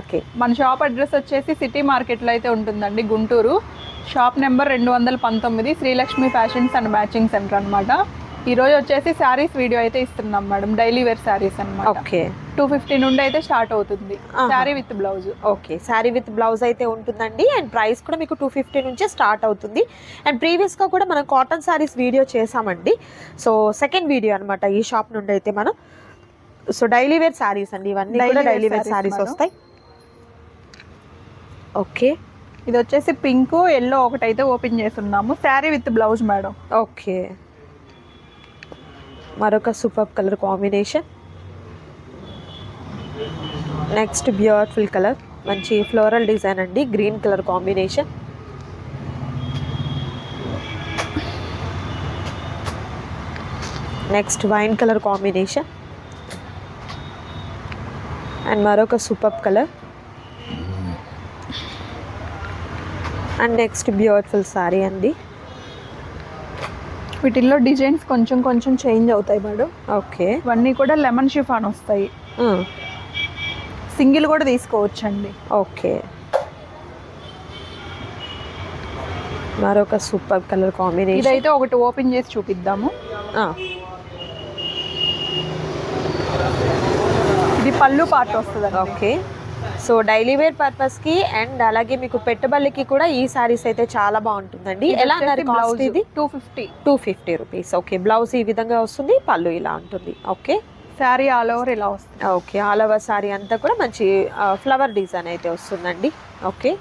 Okay. మన shop address వచ్చేసి city మార్కెట్లో అయితే ఉంటుందండి గుంటూరు. షాప్ నెంబర్ రెండు వందల పంతొమ్మిది Srilakshmi fashions and matching centre అనమాట ఈ రోజు వచ్చేసి శారీస్ వీడియో అయితే ఇస్తున్నాం మేడం. డైలీ వేర్ శారీస్ అనమాట ఓకే. టూ ఫిఫ్టీ నుండి అయితే స్టార్ట్ అవుతుంది. Sari with blouse. Okay. Sari with blouse అయితే ఉంటుందండి. అండ్ ప్రైస్ కూడా మీకు టూ ఫిఫ్టీ నుంచే స్టార్ట్ అవుతుంది. అండ్ ప్రీవియస్గా కూడా మనం కాటన్ శారీస్ వీడియో చేసామండి సో సెకండ్ వీడియో అన్నమాట ఈ షాప్ నుండి అయితే మనం. సో డైలీ వేర్ శారీస్ అండి ఇవన్నీ డైలీ వేర్ శారీస్. వస్తాయి. ఓకే. ఇది వచ్చేసి పింక్ ఎల్లో ఒకటి అయితే ఓపెన్ చేస్తున్నాము. Sari with blouse madam. Okay. మరొక super colour combination. Next beautiful colour. మంచి ఫ్లోరల్ డిజైన్ అండి. Green colour combination. Next wine colour combination. And మరొక super colour. And next beautiful sari అండి. వీటిల్లో డిజైన్స్ కొంచెం కొంచెం చేంజ్ అవుతాయి మేడం. ఓకే. ఇవన్నీ కూడా లెమన్ షిఫాన్ వస్తాయి. సింగిల్ కూడా తీసుకోవచ్చండి. ఓకే. మరొక సూపర్ కలర్ కాంబినేషన్. ఇదైతే ఒకటి ఓపెన్ చేసి చూపిద్దాము. ఇది పళ్ళు పార్ట్ వస్తుంది ఓకే. సో డైలీ వేర్ పర్పస్కి అండ్ అలాగే మీకు పెట్టుబడికి కూడా ఈ సారీస్ అయితే చాలా బాగుంటుందండి. ఎలా అన్నారు కాస్ట్ ఇది? Two fifty two fifty rupees okay blouse ఈ విధంగా వస్తుంది పళ్ళు ఇలా ఉంటుంది. ఓకే? శారీ ఆల్ ఓవర్ ఇలా వస్తుంది. ఓకే ఆల్ ఓవర్ సారీ అంతా కూడా మంచి ఫ్లవర్ డిజైన్ అయితే వస్తుందండి. ఓకే?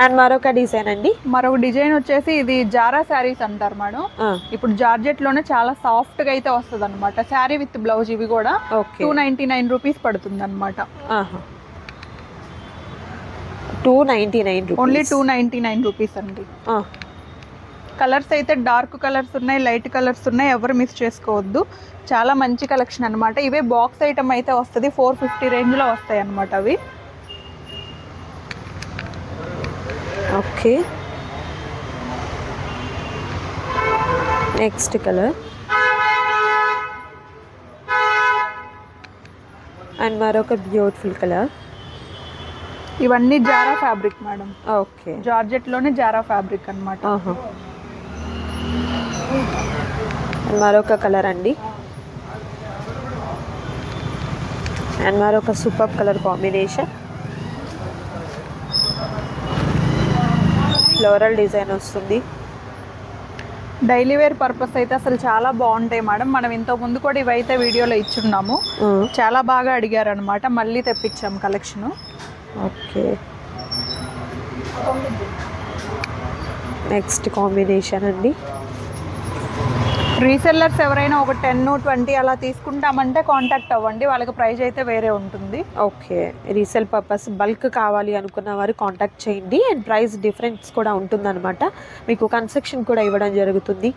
అండ్ మరొక డిజైన్ అండి. మరొక డిజైన్ వచ్చేసి ఇది జారా శారీస్ అంటారు మేడం. ఇప్పుడు జార్జెట్లోనే చాలా సాఫ్ట్గా అయితే వస్తుంది అనమాట శారీ విత్ బ్లౌజ్ ఇవి కూడా టూ నైన్టీ నైన్ రూపీస్ పడుతుంది అనమాట two ninety nine only two ninety nine rupees అండి. కలర్స్ అయితే డార్క్ కలర్స్ ఉన్నాయి లైట్ కలర్స్ ఉన్నాయి ఎవరు మిస్ చేసుకోవద్దు. చాలా మంచి కలెక్షన్ అనమాట ఇవే బాక్స్ ఐటమ్ అయితే వస్తుంది ఫోర్ ఫిఫ్టీ రేంజ్లో వస్తాయి అనమాట అవి. ఓకే. నెక్స్ట్ కలర్ అండ్ మరొక బ్యూటిఫుల్ కలర్ ఇవన్నీ జారా ఫ్యాబ్రిక్ మేడం ఓకే. జార్జెట్లోనే జారా ఫ్యాబ్రిక్ అనమాట మరొక కలర్ అండి. అండ్ మరొక super colour combination floral design వస్తుంది. డైలీ వేర్ పర్పస్ అయితే అసలు చాలా బాగుంటాయి మేడం. మనం ఇంతకు ముందు కూడా ఇవైతే వీడియోలో ఇచ్చున్నాము. చాలా బాగా అడిగారు అనమాట మళ్ళీ తెప్పించాం కలెక్షన్ ఓకే. నెక్స్ట్ కాంబినేషన్ అండి. రీసెల్లర్స్ ఎవరైనా ఒక టెన్ ట్వంటీ అలా తీసుకుంటామంటే కాంటాక్ట్ అవ్వండి. వాళ్ళకి ప్రైస్ అయితే వేరే ఉంటుంది. ఓకే. రీసేల్ పర్పస్ బల్క్ కావాలి అనుకున్న వారు కాంటాక్ట్ చేయండి. అండ్ ప్రైస్ డిఫరెన్స్ కూడా ఉంటుందన్నమాట. మీకు కన్సెక్షన్ కూడా ఇవ్వడం జరుగుతుంది.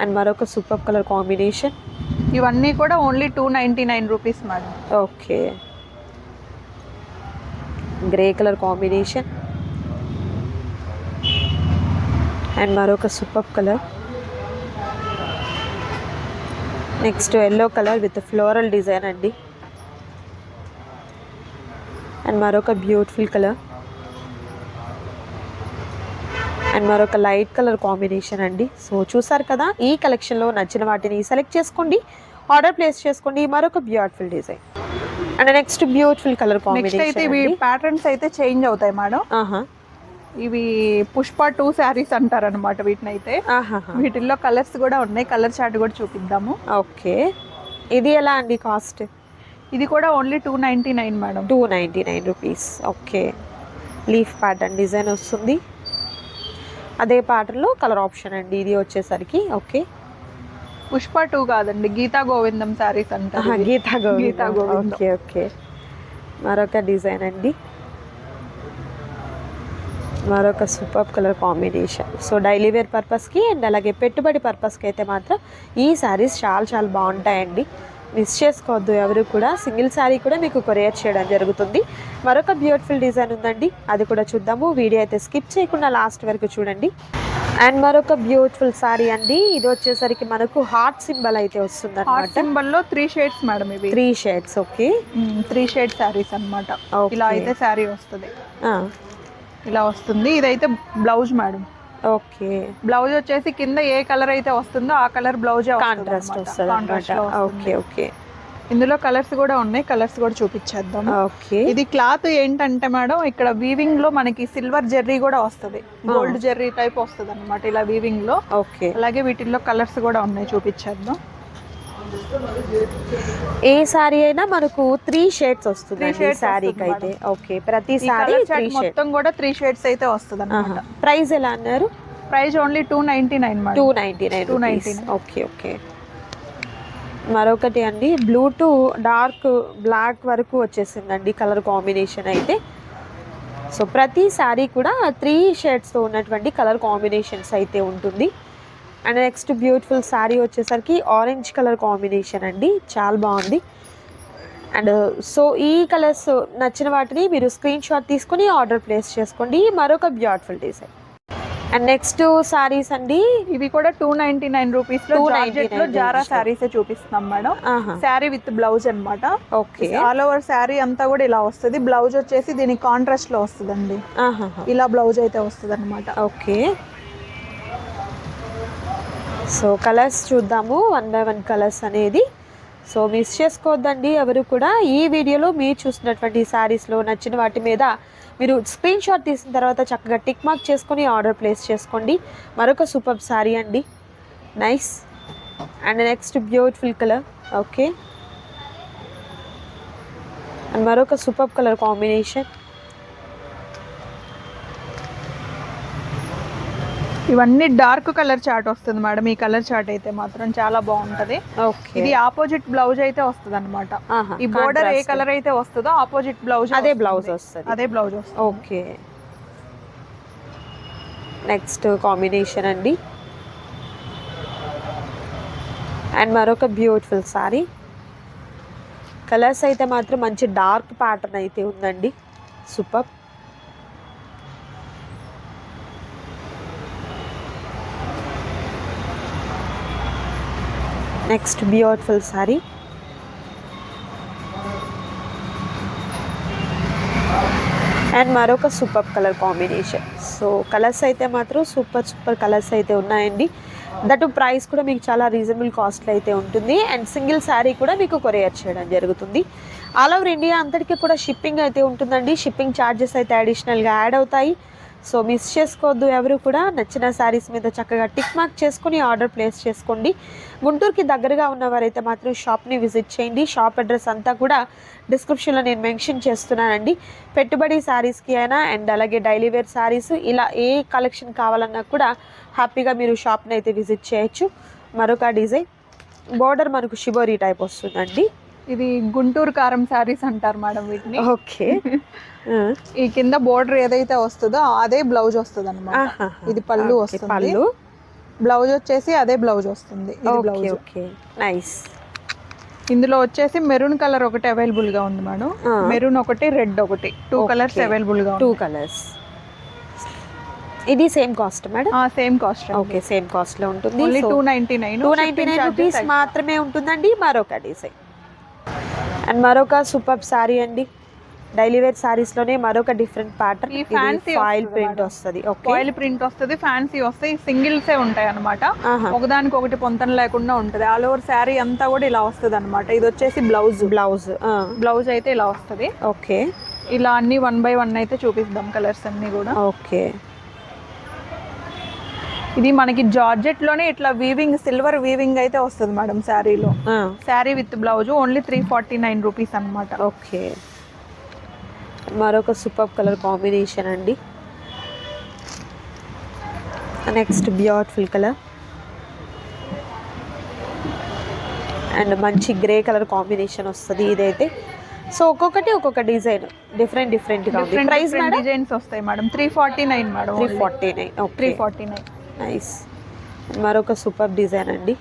అండ్ మరొక సూపర్ కలర్ కాంబినేషన్. ఇవన్నీ కూడా only two ninety nine rupees madam okay. Grey colour combination. And మరొక super colour. Next yellow colour with floral design అండి. అండ్ మరొక బ్యూటిఫుల్ కలర్. అండ్ మరొక లైట్ కలర్ కాంబినేషన్ అండి. సో చూసారు కదా ఈ కలెక్షన్లో నచ్చిన వాటిని సెలెక్ట్ చేసుకోండి ఆర్డర్ ప్లేస్ చేసుకోండి మరొక beautiful design. And next beautiful colour next అయితే కాంబినేషన్ ప్యాటర్న్స్ అయితే చేంజ్ అవుతాయి మేడం. ఆహా. ఇవి పుష్ప టూ శారీస్ అంటారు అనమాట వీటిని అయితే. వీటిల్లో కలర్స్ కూడా ఉన్నాయి. కలర్ చార్ట్ కూడా చూపిద్దాము. ఓకే. ఇది ఎలా అండి కాస్ట్? ఇది కూడా only two ninety nine madam. Two ninety nine rupees. Okay. Leaf pattern design వస్తుంది. అదే ప్యాటర్న్లో కలర్ ఆప్షన్ అండి. ఇది వచ్చేసరికి. ఓకే. పుష్ప టూ కాదండి. గీతా గోవిందం శారీస్ అంటారు. ఇవి. గీతా గోవిందం. గీతా గోవిందం. Okay okay. మరొక డిజైన్ అండి. మరొక super colour combination. So daily wear పర్పస్కి అండ్ అలాగే పెట్టుబడి పర్పస్కి అయితే మాత్రం ఈ శారీస్ చాలా చాలా బాగుంటాయండి. మిస్ చేసుకోవద్దు ఎవరు కూడా. సింగిల్ శారీ కూడా మీకు కొరియర్ చేయడం జరుగుతుంది. మరొక బ్యూటిఫుల్ డిజైన్ ఉందండి. అది కూడా చూద్దాము. వీడియో అయితే స్కిప్ చేయకుండా లాస్ట్ వరకు చూడండి. అండ్ మరొక బ్యూటిఫుల్ శారీ అండి. ఇది వచ్చేసరికి మనకు హార్ట్ సింబల్ అయితే వస్తుంది అనమాట సింబల్లో త్రీ షేడ్స్ మేడం ఇవి. Three shades okay. Three shade saris అన్నమాట. Okay. ఇలా అయితే శారీ వస్తుంది. ఇలా వస్తుంది. ఇదైతే బ్లౌజ్ మేడం. ఓకే. బ్లౌజ్ వచ్చేసి కింద ఏ కలర్ అయితే వస్తుందో ఆ కలర్ బ్లౌజ్ కాంట్రాస్ట్ వస్తుంది ఓకే ఓకే. ఇందులో కలర్స్ కూడా ఉన్నాయి. కలర్స్ కూడా చూపించేద్దాం. ఓకే. ఇది క్లాత్ ఏంటంటే మేడం ఇక్కడ వీవింగ్లో మనకి సిల్వర్ జెర్రీ కూడా వస్తుంది. గోల్డ్ జెర్రీ టైప్ వస్తుంది అనమాట ఇలా వీవింగ్లో. ఓకే. అలాగే వీటిల్లో కలర్స్ కూడా ఉన్నాయి. చూపించేద్దాం. ఏ సారీ అయినా మనకు త్రీ షేడ్స్ వస్తుంది వస్తుంది అయితే ఓకే ప్రతి సారీ మొత్తం కూడా త్రీ షేడ్స్ అయితే వస్తుంది అనమాట ప్రైస్ ఎలా అన్నారు? Price only two ninety nine two madam ninety nine 299. Okay okay మరొకటి అండి బ్లూ టు డార్క్ బ్లాక్ వరకు వచ్చేసిందండి కలర్ కాంబినేషన్ అయితే. సో ప్రతి శారీ కూడా త్రీ షేడ్స్తో ఉన్నటువంటి కలర్ కాంబినేషన్స్ అయితే ఉంటుంది. అండ్ నెక్స్ట్ బ్యూటిఫుల్ శారీ వచ్చేసరికి ఆరెంజ్ కలర్ కాంబినేషన్ అండి. చాలా బాగుంది. అండ్ సో ఈ కలర్స్ నచ్చిన వాటిని మీరు స్క్రీన్ షాట్ తీసుకొని ఆర్డర్ ప్లేస్ చేసుకోండి. మరొక beautiful design. And next saris అండి. ఇవి కూడా టూ నైన్టీ నైన్ రూపీస్లో 299 జార్జెట్లో జారా. శారీస్ చూపిస్తున్నాం మేడం. శారీ విత్ బ్లౌజ్ అన్నమాట. ఓకే. ఆల్ ఓవర్ శారీ అంతా కూడా ఇలా వస్తుంది. బ్లౌజ్ వచ్చేసి దీనికి కాంట్రాస్ట్లో వస్తుందండి. ఆహాహా. ఇలా బ్లౌజ్ అయితే వస్తుంది అనమాట ఓకే. సో కలర్స్ చూద్దాము వన్ బై వన్ కలర్స్ అనేది. సో మిస్ చేసుకోవద్దండి ఎవరు కూడా. ఈ వీడియోలో మీరు చూసినటువంటి శారీస్లో నచ్చిన వాటి మీద మీరు స్క్రీన్ షాట్ తీసిన తర్వాత చక్కగా టిక్ మార్క్ చేసుకొని ఆర్డర్ ప్లేస్ చేసుకోండి. మరొక సూపర్ శారీ అండి. Nice and next beautiful colour okay and మరొక సూపర్ కలర్ కాంబినేషన్ ఇవన్నీ dark colour chart madam madam. ఈ కలర్ చార్ట్ అయితే మాత్రం చాలా బాగుంటది. ఓకే. ఇది ఆపోజిట్ బ్లౌజ్ అయితే వస్తుంది అనమాట ఈ బోర్డర్ ఏ. కలర్ అయితే వస్తుందో ఆపోజిట్ బ్లౌజ్ అదే బ్లౌజ్ వస్తుంది. అదే బ్లౌజ్ వస్తుంది. ఓకే. నెక్స్ట్ కాంబినేషన్ అండి. అండ్ మరొక బ్యూటిఫుల్ సారీ. కలర్స్ అయితే మాత్రం మంచి డార్క్ ప్యాటర్న్ అయితే ఉందండి. Super. Next beautiful sari and మరొక super colour combination so colours అయితే మాత్రం సూపర్ సూపర్ కలర్స్ అయితే ఉన్నాయండి. దట్ ప్రైస్ కూడా మీకు చాలా రీజనబుల్ కాస్ట్లో అయితే ఉంటుంది. అండ్ సింగిల్ శారీ కూడా మీకు కొరియర్ చేయడం జరుగుతుంది. ఆల్ ఓవర్ ఇండియా అంతటికీ కూడా షిప్పింగ్ అయితే ఉంటుందండి. షిప్పింగ్ ఛార్జెస్ అయితే అడిషనల్గా యాడ్ అవుతాయి. సో మిస్ చేసుకోవద్దు ఎవరు కూడా నచ్చిన శారీస్ మీద చక్కగా టిక్ మార్క్ చేసుకుని ఆర్డర్ ప్లేస్ చేసుకోండి. గుంటూరుకి దగ్గరగా ఉన్నవారైతే మాత్రం షాప్ని విజిట్ చేయండి. షాప్ అడ్రస్ అంతా కూడా డిస్క్రిప్షన్లో నేను మెన్షన్ చేస్తున్నానండి. పెట్టుబడి శారీస్కి అయినా అండ్ అలాగే డైలీ వేర్ శారీస్ ఇలా ఏ కలెక్షన్ కావాలన్నా కూడా హ్యాపీగా మీరు షాప్ని అయితే విజిట్ చేయొచ్చు. మరొక డిజైన్ బోర్డర్ మనకు షిబోరీ టైప్ వస్తుందండి. ఇది గుంటూరు కారం శారీస్ అంటారు మేడం వీటిని. ఓకే. ఈ కింద బోర్డర్ ఏదైతే వస్తుందో అదే బ్లౌజ్ వస్తుంది అనమాట ఇది పళ్ళు వస్తుంది. పళ్ళు. బ్లౌజ్ వచ్చేసి అదే బ్లౌజ్ వస్తుంది. Okay blouse. ఓకే. నైస్. ఇందులో వచ్చేసి మెరూన్ కలర్ ఒకటి అవైలబుల్గా ఉంది మేడం. మెరూన్ ఒకటి రెడ్ ఒకటి. టూ. కలర్స్ అవైలబుల్గా టూ కలర్స్ ఇది same cost madam? Same cost okay same కాస్ట్లో ఉంటుంది. Only two ninety nine two ninety nine rupees మాత్రమే ఉంటుందండి మరొక డిజైన్ అండ్ మరొక సూపర్ సారీ అండి. డైలీ వేర్ సారీస్లోనే మరొక డిఫరెంట్ ప్యాటర్న్. ఈ ఫాయిల్ వస్తుంది ప్రింట్. వస్తుంది. ఓకే. ఆయిల్ ప్రింట్ వస్తుంది ఫ్యాన్సీ వస్తాయి సింగిల్సే ఉంటాయి అనమాట. ఒకదానికి ఒకటి పొంతన లేకుండా ఉంటది. ఆల్ ఓవర్ శారీ అంతా కూడా ఇలా వస్తుంది అనమాట ఇది వచ్చేసి బ్లౌజ్ బ్లౌజ్ బ్లౌజ్ అయితే ఇలా వస్తుంది. ఓకే. ఇలా అన్ని వన్ బై వన్ అయితే చూపిద్దాం కలర్స్ అన్ని కూడా. ఓకే. ఇది మనకి జార్జెట్లోనే ఇట్లా వీవింగ్ సిల్వర్ వీవింగ్ అయితే వస్తుంది మేడం శారీలో. Sari with blouse only three forty nine rupees అనమాట ఓకే. మరొక సూపర్ కలర్ కాంబినేషన్ అండి. నెక్స్ట్ బ్యూటిఫుల్ కలర్ అండ్ మంచి గ్రే కలర్ కాంబినేషన్ వస్తుంది ఇదైతే. సో ఒక్కొక్కటి ఒక్కొక్క design. Different price madam? Designs వస్తాయి madam. Three forty nine madam three forty nine three forty nine nice మరొక సూపర్ డిజైన్ అండి.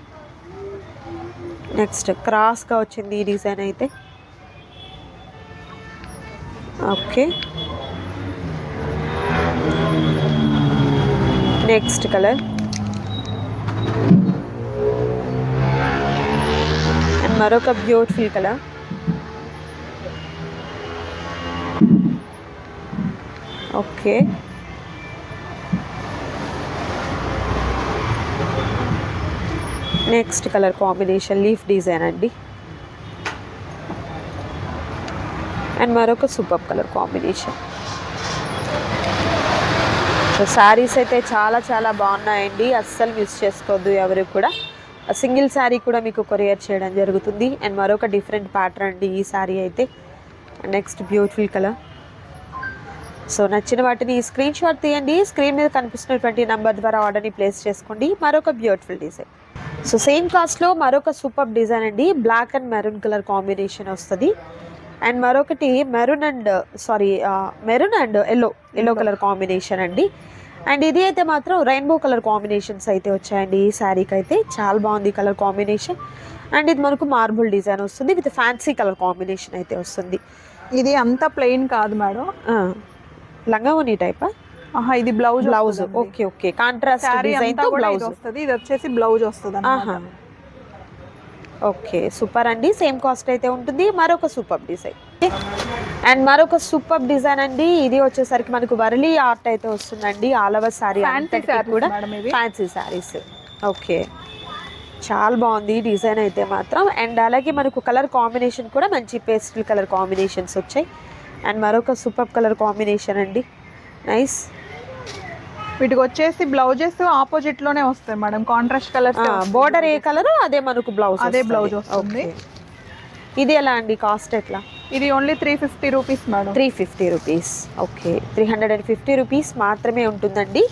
నెక్స్ట్ క్రాస్గా వచ్చింది ఈ డిజైన్ అయితే. ఓకే నెక్స్ట్ కలర్ అండ్ మరొక beautiful colour okay next colour combination leaf design అండి. And మరొక super colour combination so saris అయితే చాలా చాలా బాగున్నాయండి. అస్సలు మిస్ చేసుకోవద్దు ఎవరు కూడా. సింగిల్ శారీ కూడా మీకు కొరియర్ చేయడం జరుగుతుంది. అండ్ మరొక డిఫరెంట్ ప్యాటర్న్ అండి ఈ శారీ అయితే. నెక్స్ట్ బ్యూటిఫుల్ కలర్ సో నచ్చిన వాటిని స్క్రీన్ షాట్ తీయండి. స్క్రీన్ మీద కనిపిస్తున్నటువంటి నంబర్ ద్వారా ఆర్డర్ని ప్లేస్ చేసుకోండి. మరొక బ్యూటిఫుల్ డిజైన్ సో సేమ్ కాస్ట్లో మరొక సూపర్ డిజైన్ అండి. Black and maroon colour combination వస్తుంది. అండ్ మరొకటి maroon and sorry maroon and yellow yellow colour combination అండి. అండ్ ఇది అయితే మాత్రం రెయిన్బో కలర్ కాంబినేషన్స్ అయితే వచ్చాయండి ఈ శారీకి అయితే చాలా బాగుంది కలర్ కాంబినేషన్. అండ్ ఇది మనకు మార్బుల్ డిజైన్ వస్తుంది విత్ ఫ్యాన్సీ కలర్ కాంబినేషన్ అయితే వస్తుంది. ఇది అంత ప్లెయిన్ కాదు మేడం. లంగావోని టైపా? ఆహా ఇది blouse blouse. Okay okay. Contrast డిజైన్తో బ్లౌజ్. వస్తుంది ఇది వచ్చేసి బ్లౌజ్ వస్తుంది ఓకే సూపర్ అండి. సేమ్ కాస్ట్ అయితే ఉంటుంది. మరొక సూపర్ డిజైన్. అండ్ మరొక సూపర్ డిజైన్ అండి. ఇది వచ్చేసరికి మనకు వరలీ ఆర్ట్ అయితే వస్తుందండి. ఆల్ ఓవర్ సారీ కూడా ఫ్యాన్సీ శారీస్ ఓకే. చాలా బాగుంది డిజైన్ అయితే మాత్రం. అండ్ అలాగే మనకు కలర్ కాంబినేషన్ కూడా మంచి పేస్టల్ కలర్ కాంబినేషన్స్ వచ్చాయి. అండ్ మరొక సూపర్ కలర్ కాంబినేషన్ అండి. నైస్ వీటికి వచ్చేసి బ్లౌజెస్ ఆపోజిట్లోనే వస్తాయి మేడం కాంట్రాస్ట్ కలర్స్ బోర్డర్ ఏ కలర్ అదే మనకు బ్లౌజ్ అదే blouse వస్తుంది. ఇది ఎలా అండి కాస్ట్ ఎట్లా? ఇది only three fifty rupees madam. Three fifty rupees okay. Three hundred and fifty rupees మాత్రమే ఉంటుందండి.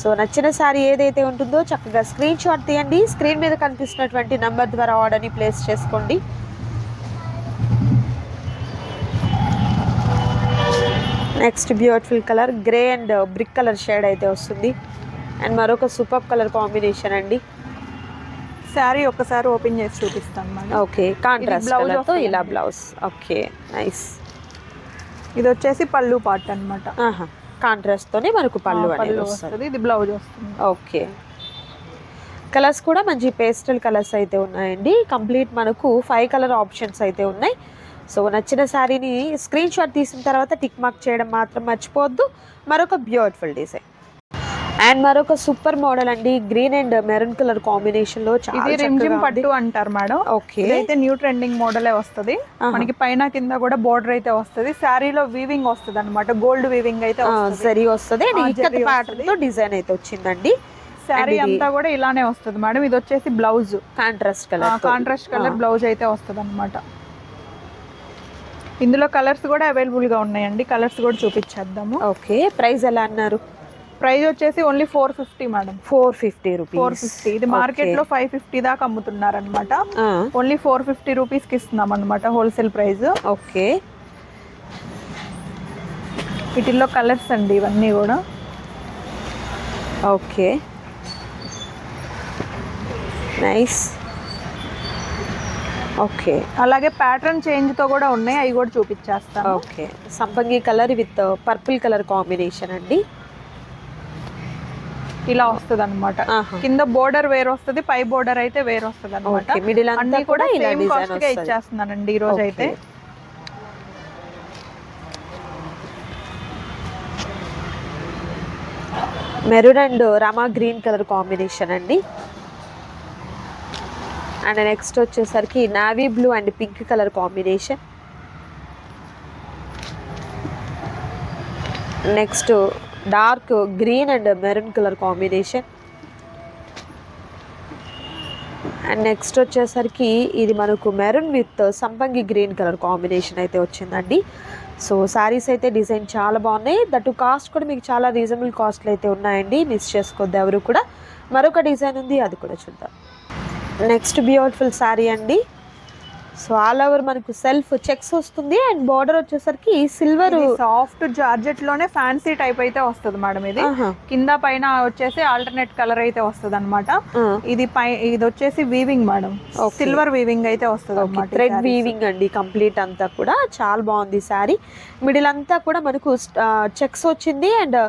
సో నచ్చిన శారీ ఏదైతే ఉంటుందో చక్కగా స్క్రీన్ షాట్ తీయండి. స్క్రీన్ మీద కనిపిస్తున్నటువంటి నంబర్ ద్వారా ఆర్డర్ని ప్లేస్ చేసుకోండి. Next beautiful colour grey and brick colour shade అయితే వస్తుంది. అండ్ మరొక సూపర్ కలర్ కాంబినేషన్ అండి. శారీ ఒక్కసారి ఓపెన్ చేసి చూపిస్తాను ఓకే కాంట్రాస్ట్ కలర్తో. ఇలా బ్లౌజ్ ఓకే నైస్. ఇది వచ్చేసి పళ్ళు పార్ట్ అనమాట కాంట్రాస్ట్తోనే మనకు పళ్ళు అనేది పళ్ళు వస్తుంది ఇది బ్లౌజ్ వస్తుంది. ఓకే. కలర్స్ కూడా మంచి పేస్టల్ కలర్స్ అయితే ఉన్నాయండి. కంప్లీట్ మనకు ఫైవ్ కలర్ ఆప్షన్స్ అయితే ఉన్నాయి. సో నచ్చిన శారీని స్క్రీన్ షాట్ తీసిన తర్వాత టిక్ మార్క్ చేయడం మాత్రం మర్చిపోవద్దు. మరొక బ్యూటిఫుల్ డిజైన్ అండ్ మరొక సూపర్ మోడల్ అండి. గ్రీన్ అండ్ మెరూన్ కలర్ కాంబినేషన్లో ఇది రిమ్జిమ్. పట్టు అంటారు మేడం. ఓకే ఇదైతే న్యూ ట్రెండింగ్ మోడలే వస్తుంది. మనకి పైన కింద కూడా బోర్డర్ అయితే వస్తుంది. శారీలో వీవింగ్ వస్తుంది అనమాట గోల్డ్ వీవింగ్ అయితే ఆ, వస్తది. తో డిజైన్ అయితే వచ్చిందండి. శారీ అంతా కూడా ఇలానే వస్తుంది మేడం. ఇది వచ్చేసి blouse contrast colour contrast colour blouse అయితే వస్తుంది అనమాట ఇందులో కలర్స్ కూడా అవైలబుల్గా ఉన్నాయండి. కలర్స్ కూడా చూపించేద్దాము ఓకే ప్రైస్ ఎలా అన్నారు? ప్రైస్ వచ్చేసి only four fifty madam. Four fifty four rupees fifty. ఇది మార్కెట్లో ఫైవ్ ఫిఫ్టీ దాకా అమ్ముతున్నారు అనమాట ఓన్లీ ఫోర్ ఫిఫ్టీ రూపీస్కి ఇస్తున్నాం అనమాట హోల్సేల్ ప్రైస్. ఓకే. వీటిల్లో కలర్స్ అండి ఇవన్నీ కూడా. ఓకే. నైస్. ఓకే. అలాగే ప్యాటర్న్ చేంజ్తో కూడా ఉన్నాయి అవి కూడా చూపించేస్తాను. ఓకే. సంపంగి colour with purple colour combination అండి. ఇలా వస్తుంది అనమాట. కింద బోర్డర్ వేరు వస్తుంది పై బోర్డర్ అయితే వేరు వస్తుంది అనమాట మిడిల్ అంతా అన్ని కూడా ఇలా కాస్ట్గా ఇచ్చేస్తున్నానండి ఈ రోజు అయితే. Maroon and Rama green colour combination అండి. అండ్ నెక్స్ట్ వచ్చేసరికి navy blue and pink colour combination. Next dark green and maroon colour combination. And next వచ్చేసరికి ఇది మనకు మెరూన్ విత్ సంపంగి గ్రీన్ కలర్ కాంబినేషన్ అయితే వచ్చిందండి. సో శారీస్ అయితే డిజైన్ చాలా బాగున్నాయి. దట్ కాస్ట్ కూడా మీకు చాలా రీజనబుల్ కాస్ట్లు అయితే ఉన్నాయండి. మిస్ చేసుకోవద్దు ఎవరు కూడా. మరొక డిజైన్ ఉంది అది కూడా చూద్దాం. నెక్స్ట్ బ్యూటిఫుల్ శారీ అండి. సో ఆల్ ఓవర్ మనకు సెల్ఫ్ చెక్స్ వస్తుంది అండ్ బార్డర్ వచ్చేసరికి సిల్వర్ సాఫ్ట్ జార్జెట్లోనే ఫ్యాన్సీ టైప్ అయితే వస్తుంది మేడం ఇది. కింద పైన వచ్చేసి ఆల్టర్నేట్ కలర్ అయితే వస్తుంది అనమాట ఇది పై ఇది వచ్చేసి వీవింగ్ మేడం. సిల్వర్ వీవింగ్ అయితే వస్తుంది అనమాట థ్రెడ్ వీవింగ్ అండి కంప్లీట్ అంతా కూడా. చాలా బాగుంది శారీ మిడిల్ అంతా కూడా మనకు చెక్స్ వచ్చింది అండ్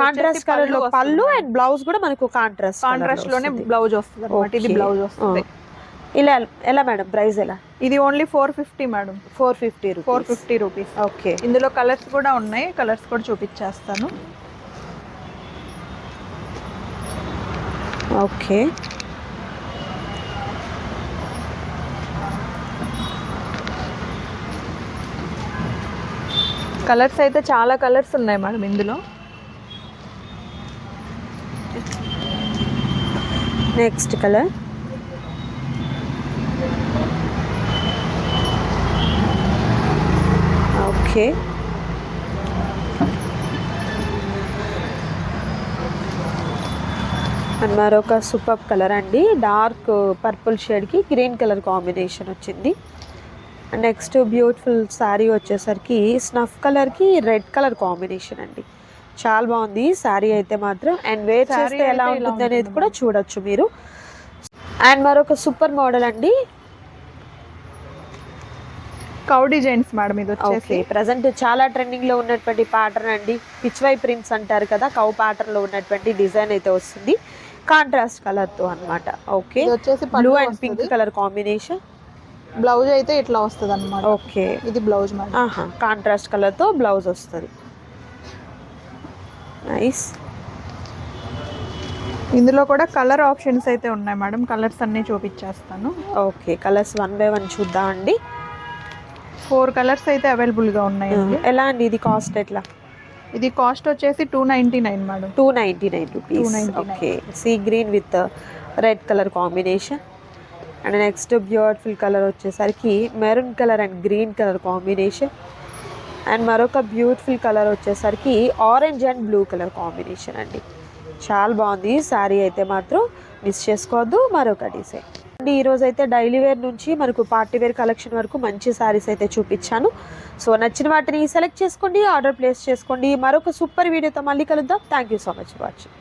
కాంట్రాస్ట్ కలర్లో పళ్ళు అండ్ బ్లౌజ్ కూడా మనకు కాంట్రాస్ట్ కాంట్రాస్ట్లోనే బ్లౌజ్ వస్తుంది అనమాట ఇది. బ్లౌజ్ వస్తుంది. ఇలా ఎలా మేడం? ప్రైస్ ఎలా? ఇది only four fifty madam. Four fifty four fifty rupees okay ఇందులో కలర్స్ కూడా ఉన్నాయి. కలర్స్ కూడా చూపించేస్తాను. ఓకే కలర్స్ అయితే చాలా కలర్స్ ఉన్నాయి మేడం ఇందులో. నెక్స్ట్ కలర్ ఓకే అండ్ మరొక సూపర్ కలర్ అండి. డార్క్ పర్పుల్ షేడ్కి గ్రీన్ కలర్ కాంబినేషన్ వచ్చింది. అండ్ నెక్స్ట్ బ్యూటిఫుల్ శారీ వచ్చేసరికి స్నఫ్ కలర్కి రెడ్ కలర్ కాంబినేషన్ అండి. చాలా బాగుంది. శారీ అయితే మాత్రం. అండ్ వేర్ చేస్తే ఎలా ఉంటుంది అనేది కూడా చూడొచ్చు మీరు. అండ్ మరొక సూపర్ మోడల్ అండి. కౌ డిజైన్స్ మేడం ఇది ఓకే ప్రజెంట్ చాలా ట్రెండింగ్లో ఉన్నటువంటి ప్యాటర్న్ అండి. పిచ్వై ప్రింట్స్ అంటారు కదా కౌ ప్యాటర్న్లో ఉన్నటువంటి డిజైన్ అయితే వస్తుంది. కాంట్రాస్ట్ కలర్తో అన్నమాట. ఓకే వచ్చేసి blue and pink colour combination blouse అయితే ఇట్లా వస్తుంది అనమాట ఓకే ఇది బ్లౌజ్ కాంట్రాస్ట్ కలర్తో బ్లౌజ్ వస్తుంది. నైస్ ఇందులో కూడా కలర్ ఆప్షన్స్ అయితే ఉన్నాయి మేడం. కలర్స్ అన్ని చూపించేస్తాను. Okay colours one by one చూద్దాం అండి. ఫోర్ కలర్స్ అయితే అవైలబుల్గా ఉన్నాయండి ఎలా అండి? ఇది కాస్ట్ ఎట్లా? ఇది కాస్ట్ వచ్చేసి two ninety nine madam two ninety nine rupees 299. Okay sea green with red colour combination and next beautiful colour వచ్చేసరికి maroon colour and green colour combination and మరొక బ్యూటిఫుల్ కలర్ వచ్చేసరికి orange and blue colour combination అండి. చాలా బాగుంది. శారీ అయితే మాత్రం miss చేసుకోవద్దు. మరొక డిజైన్. అండ్ ఈరోజు అయితే డైలీ వేర్ నుంచి మనకు పార్టీ వేర్ కలెక్షన్ వరకు మంచి శారీస్ అయితే చూపించాను. సో నచ్చిన వాటిని సెలెక్ట్ చేసుకోండి ఆర్డర్ ప్లేస్ చేసుకోండి. మరొక సూపర్ వీడియోతో మళ్ళీ కలుద్దాం. Thank you so much watching.